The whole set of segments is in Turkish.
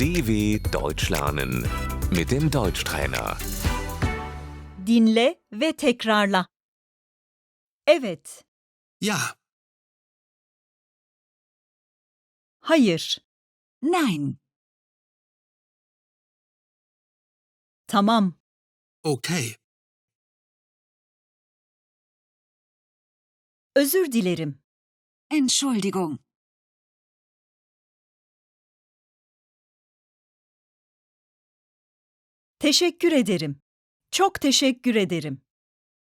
DW Deutsch lernen mit dem Deutschtrainer. Dinle ve tekrarla. Evet, Ja, hayır, Nein, tamam, okay. özür dilerim, Entschuldigung, teşekkür ederim, çok teşekkür ederim,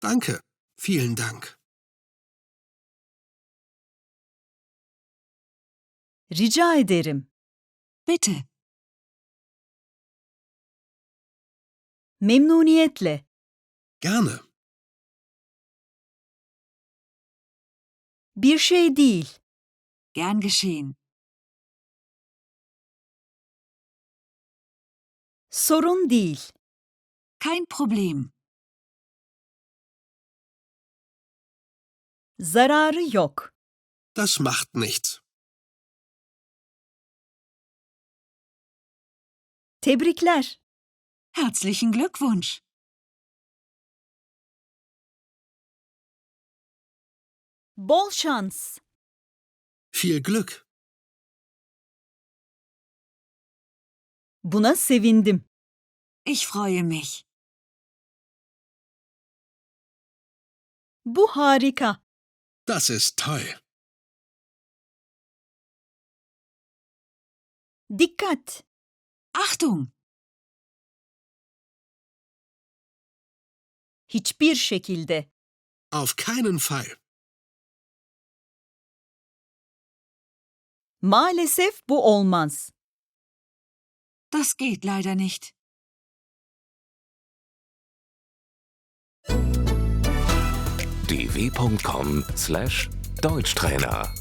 Danke. Vielen Dank. rica ederim, bitte, memnuniyetle, Gerne. bir şey değil, gern geschehen, sorun değil, kein Problem, zararı yok, Das macht nichts. tebrikler, herzlichen Glückwunsch, bol şans, Viel Glück. Buna sevindim, ich freue mich, bu harika, Das ist toll. dikkat, Achtung, hiçbir şekilde, Auf keinen Fall. maalesef bu olmaz, das geht leider nicht. dw.com/deutschtrainer